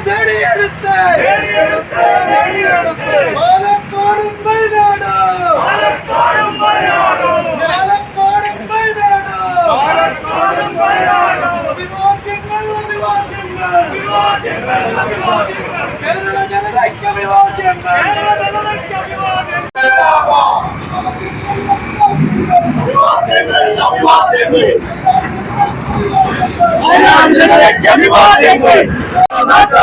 നേടിയെടുത്ത് പാലക്കാടും വയനാട്. പാലക്കാടും വയനാട്. അഭിവാദ്യങ്ങൾ അഭിവാദ്യങ്ങൾ കേരള ജനതയ്ക്ക് അഭിവാദ്യങ്ങൾ പാലക്കാടും വയനാട് നേടിയെടുത്തത് യു ഡി എഫ് നേടിയെടുത്തത് യു ഡി എഫ് നേടിയെടുത്തത് യു ഡി എഫ്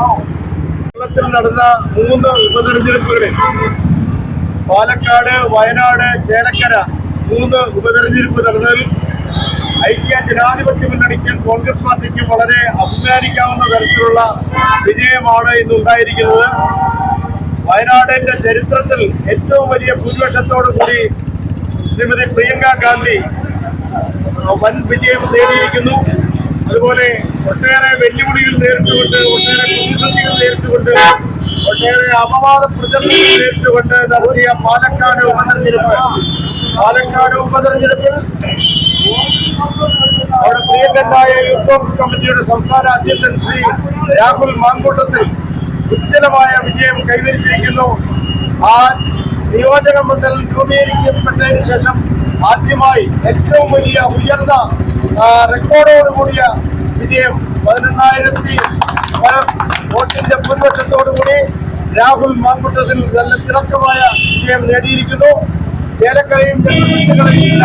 Oh. കേരളത്തിൽ നടന്ന മൂന്ന് ഉപതെരഞ്ഞെടുപ്പുകളിൽ പാലക്കാട് വയനാട് ചേലക്കര മൂന്ന് ഉപതെരഞ്ഞെടുപ്പ് നടന്നതിൽ ഐക്യ ജനാധിപത്യ മുന്നണിക്കും കോൺഗ്രസ് പാർട്ടിക്കും വളരെ അഭിമാനിക്കാവുന്ന തരത്തിലുള്ള വിജയമാണ് ഇന്ന് ഉണ്ടായിരിക്കുന്നത്. വയനാടിന്റെ ചരിത്രത്തിൽ ഏറ്റവും വലിയ ഭൂരിപക്ഷത്തോടു കൂടി ശ്രീമതി പ്രിയങ്ക ഗാന്ധി വൻ വിജയം നേടിയിരിക്കുന്നു. അതുപോലെ ഒട്ടേറെ വെല്ലുവിളികൾ നേരിട്ടുകൊണ്ട് ഒട്ടേറെ പ്രതിസന്ധികൾ നേരിട്ടുകൊണ്ട് ഒട്ടേറെ അപവാദ പ്രചരണങ്ങൾ നേരിട്ടുകൊണ്ട് നടത്തിയ പാലക്കാട് ഉപതെരഞ്ഞെടുപ്പ്. പാലക്കാട് ഉപതെരഞ്ഞെടുപ്പിൽ അവിടെ പ്രിയങ്കരായ യൂത്ത് കോൺഗ്രസ് കമ്മിറ്റിയുടെ സംസ്ഥാന അധ്യക്ഷൻ ശ്രീ രാഹുൽ മാങ്കൂട്ടത്തിൽ ഉജ്ജ്വലമായ വിജയം കൈവരിച്ചിരിക്കുന്നു. ആ നിയോജക മണ്ഡലം രൂപീകരിക്കപ്പെട്ടതിന് ശേഷം ആദ്യമായി ഏറ്റവും വലിയ ഉയർന്ന ആ, റെക്കോർഡോട് കൂടിയ വിജയം പതിനെണ്ണായിരത്തി രാഹുൽ മാങ്കുട്ടത്തിൽ നല്ല തിളക്കമായ വിജയം നേടിയിരിക്കുന്നു. ചെറുപ്പുകളെയും ഇല്ല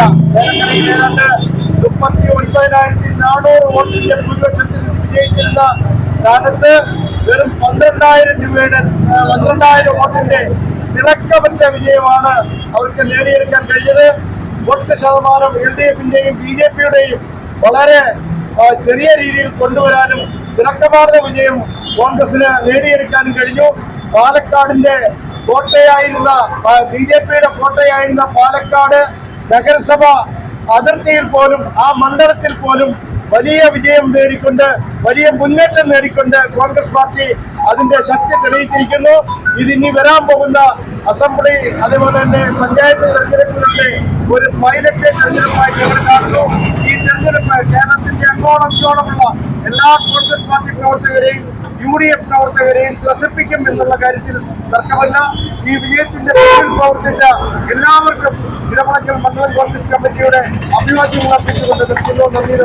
മുപ്പത്തി ഒൻപതിനായിരത്തി നാനൂറ് വോട്ടിന്റെ ഭൂരിപക്ഷത്തിൽ വിജയിച്ചിരുന്ന സ്ഥാനത്ത് വെറും പന്ത്രണ്ടായിരം രൂപയുടെ പന്ത്രണ്ടായിരം വോട്ടിന്റെ തിളക്കമറ്റ വിജയമാണ് അവർക്ക് നേടിയെടുക്കാൻ കഴിഞ്ഞത്. വോട്ട് ശതമാനം എൽ ഡി എഫിന്റെയും ബി ജെ പിയുടെയും വളരെ ചെറിയ രീതിയിൽ കൊണ്ടുവരാനും തിളക്കമാർന്ന വിജയം കോൺഗ്രസിന് നേടിയെടുക്കാനും കഴിഞ്ഞു. പാലക്കാടിന്റെ കോട്ടയായിരുന്ന ബി ജെ പിയുടെ കോട്ടയായിരുന്ന പാലക്കാട് നഗരസഭ അതിർത്തിയിൽ പോലും ആ മണ്ഡലത്തിൽ പോലും വലിയ വിജയം നേടിക്കൊണ്ട് വലിയ മുന്നേറ്റം നേടിക്കൊണ്ട് കോൺഗ്രസ് പാർട്ടി അതിന്റെ ശക്തി തെളിയിച്ചിരിക്കുന്നു. ഇതിനി വരാൻ പോകുന്ന അസംബ്ലി അതേപോലെ തന്നെ പഞ്ചായത്ത് തെരഞ്ഞെടുപ്പിലൊക്കെ ഒരു പൈലറ്റ് തെരഞ്ഞെടുപ്പായി കാണുന്നു. ഈ തെരഞ്ഞെടുപ്പ് കേരളത്തിന്റെ എല്ലാ കോൺഗ്രസ് പാർട്ടി പ്രവർത്തകരെയും യു ഡി എഫ് പ്രവർത്തകരെയും ത്രസിപ്പിക്കും എന്നുള്ള കാര്യത്തിൽ തർക്കമല്ല. ഈ വിജയത്തിന്റെ പിന്നിൽ പ്രവർത്തിച്ച എല്ലാവർക്കും ഇടമലക്കൽ മണ്ഡലം കോൺഗ്രസ് കമ്മിറ്റിയുടെ അഭിവാദ്യം അർപ്പിച്ചുകൊണ്ട് നിർത്തുന്നു. നന്ദി